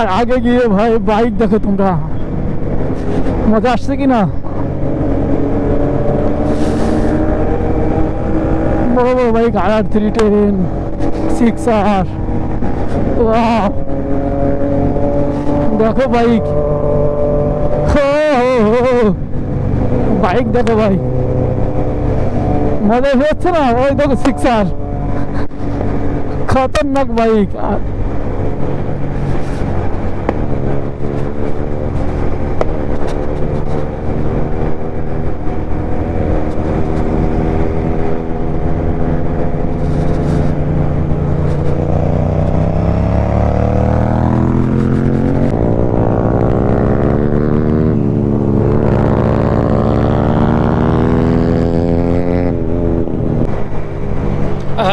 আর আগে গিয়ে ভাই, বাইক দেখো তোমরা। মজা আসছে কি না বড় বড় bike R R three ten six আর দেখো বাইক। বাইক দেখো ভাই। মজা হচ্ছে না? ওই দেখো সিক্স আর খতরনাক bike. R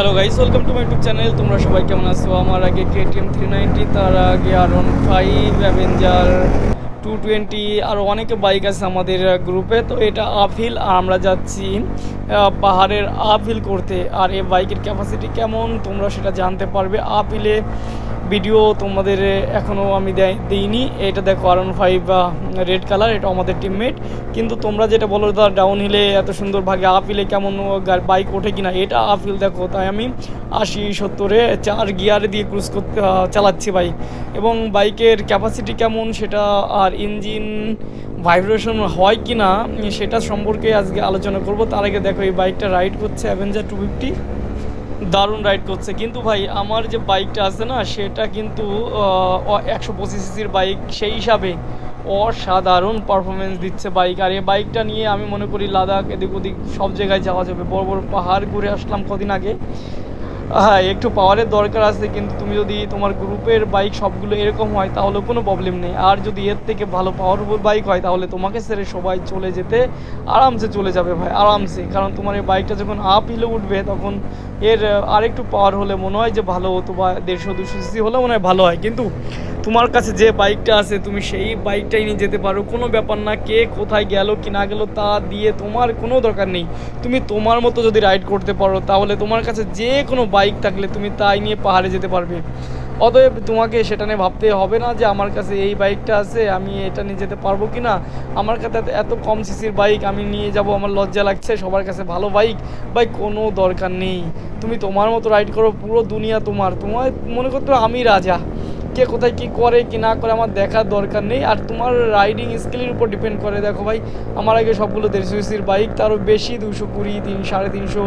hello guys, welcome to my YouTube channel. তোমরা সবাই কেমন আছো? আমার আগে কেটিএম থ্রি নাইনটি তার আগে R one five Avenger two twenty আরও অনেক বাইক আছে আমাদের গ্রুপে তো এটা আর আমরা যাচ্ছি পাহাড়ের আপহিল করতে। আর এই বাইকের ক্যাপাসিটি কেমন, তোমরা সেটা জানতে পারবে। আপহিলে ভিডিও তোমাদের এখনও আমি দিইনি। এটা দেখো R one five red colour এটা আমাদের টিমমেট কিন্তু তোমরা যেটা বলো দাদা ডাউন হিলে এত সুন্দর ভাগে আপ হিলে কেমন বাইক ওঠে কিনা, এটা আপ হিল দেখো। তাই আমি আশি সত্তরে চার গিয়ারে দিয়ে ক্রুজ করতে চালাচ্ছি বাইক এবং বাইকের ক্যাপাসিটি কেমন, সেটা আর ইঞ্জিন ভাইব্রেশন হয় কি না সেটা সম্পর্কে আজকে আলোচনা করব। তার আগে দেখো, এই বাইকটা রাইড করছে অ্যাভেঞ্জার টু ফিফটি দারুণ রাইড করছে। কিন্তু ভাই, আমার যে বাইকটা আছে না, সেটা কিন্তু একশো পঁচিশ সিসির বাইক সেই হিসাবে অসাধারণ পারফরমেন্স দিচ্ছে বাইক আর এই বাইকটা নিয়ে আমি মনে করি লাদাখ এদিক ওদিক সব জায়গায় যাওয়া যাবে। বড় বড় পাহাড় ঘুরে আসলাম কদিন আগে। হ্যাঁ একটু পাওয়ারের দরকার আছে, কিন্তু তুমি যদি তোমার গ্রুপের বাইক সবগুলো এরকম হয় তাহলে কোনো প্রবলেম নেই। আর যদি এর থেকে ভালো পাওয়ার বাইক হয়, তাহলে তোমাকে সেরে সবাই চলে যেতে আরামসে চলে যাবে ভাই, আরামসে। কারণ তোমার এই বাইকটা যখন আপ হিলে উঠবে, তখন এর আরেকটু পাওয়ার হলে মনে হয় যে ভালো হতো বা দেড়শো দুশো সিসি হলে মনে হয় ভালো হয়। কিন্তু তোমার কাছে যে বাইকটা আছে, তুমি সেই বাইকটাই নিয়ে যেতে পারো। কোনো ব্যাপার না, কে কোথায় গেল, কি না গেল, তা দিয়ে তোমার কোনো দরকার নেই। তুমি তোমার মতো যদি রাইড করতে পারো, তাহলে তোমার কাছে যে কোনো বাইক থাকলে তুমি তাই নিয়ে পাহাড়ে যেতে পারবে। অতএব তোমাকে সেটা নিয়ে ভাবতে হবে না যে আমার কাছে এই বাইকটা আছে, আমি এটা নিয়ে যেতে পারব কি না আমার কাছে এত- কম সিসির বাইক আমি নিয়ে যাব, আমার লজ্জা লাগছে, সবার কাছে ভালো বাইক ভাই কোনো দরকার নেই। তুমি তোমার মতো রাইড করো, পুরো দুনিয়া তোমার। তোমার মনে করতে আমি রাজা। কে কোথায় কি করে কি না করে আমার দেখার দরকার নেই। আর তোমার রাইডিং স্কিলের উপর ডিপেন্ড করে। দেখো ভাই আমার আগে সবগুলো দেড়শো সিসির বাইক তারও বেশি দুশো কুড়ি তিন সাড়ে তিনশো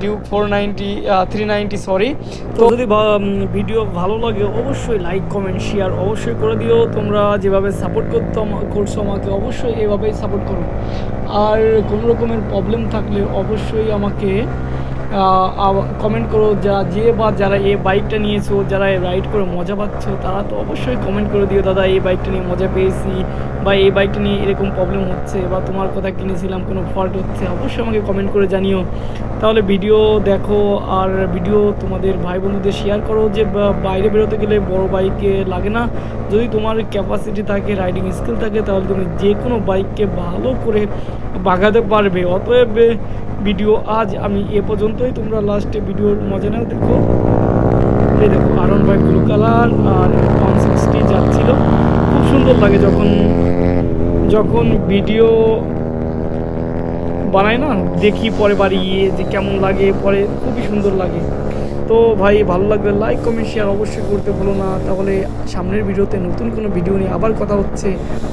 Duke four ninety three ninety sorry তো যদি ভিডিও ভালো লাগে অবশ্যই লাইক কমেন্ট শেয়ার অবশ্যই করে দিও। তোমরা যেভাবে সাপোর্ট করতো করছ আমাকে অবশ্যই এভাবেই সাপোর্ট করো। আর কোনো রকমের প্রবলেম থাকলে অবশ্যই আমাকে কমেন্ট করো, যা, যে বা যারা এই বাইকটা নিয়েছো, যারা রাইড করে মজা পাচ্ছ, তারা তো অবশ্যই কমেন্ট করে দিও, দাদা, এই বাইকটা নিয়ে মজা পেয়েছি বা এই বাইকটা নিয়ে এরকম প্রবলেম হচ্ছে বা তোমার কথা কিনেছিলাম, কোনো ফল্ট হচ্ছে, অবশ্যই আমাকে কমেন্ট করে জানিও। তাহলে ভিডিও দেখো, আর ভিডিও তোমাদের ভাই বন্ধুদের শেয়ার করো যে বাইরে বেরোতে গেলে বড় বাইকে লাগে না। যদি তোমার ক্যাপাসিটি থাকে রাইডিং স্কিল থাকে, তাহলে তুমি যে কোনো বাইককে ভালো করে বাগাতে পারবে। অতএব ভিডিও আজ আমি এ পর্যন্তই। তোমরা লাস্টে ভিডিওর মজা নাও দেখো। এই দেখো আরন bike blue colour R one sixty যাচ্ছিল। খুব সুন্দর লাগে যখন যখন ভিডিও বানাই না, দেখি পরে বাড়ি গিয়ে যে কেমন লাগে, পরে খুবই সুন্দর লাগে। তো ভাই, ভালো লাগবে লাইক কমেন্ট শেয়ার অবশ্যই করতে ভুলো না। তাহলে সামনের ভিডিওতে নতুন কোনো ভিডিও নিয়ে আবার কথা হচ্ছে,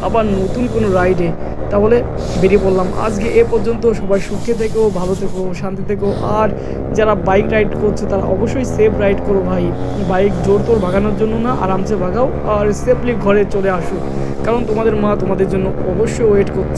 আবার নতুন কোনো রাইডে তাহলে বেরিয়ে পড়লাম। আজকে এ পর্যন্ত সবাই সুখে থেকো, ভালো থেকো, শান্তি থেকো। আর যারা বাইক রাইড করছে, তারা অবশ্যই সেফ রাইড করো ভাই। বাইক জোর তোর ভাগানোর জন্য না, আরামসে ভাগাও। আর সেফলি ঘরে চলে আসো। কারণ তোমাদের মা তোমাদের জন্য অবশ্যই ওয়েট করছে।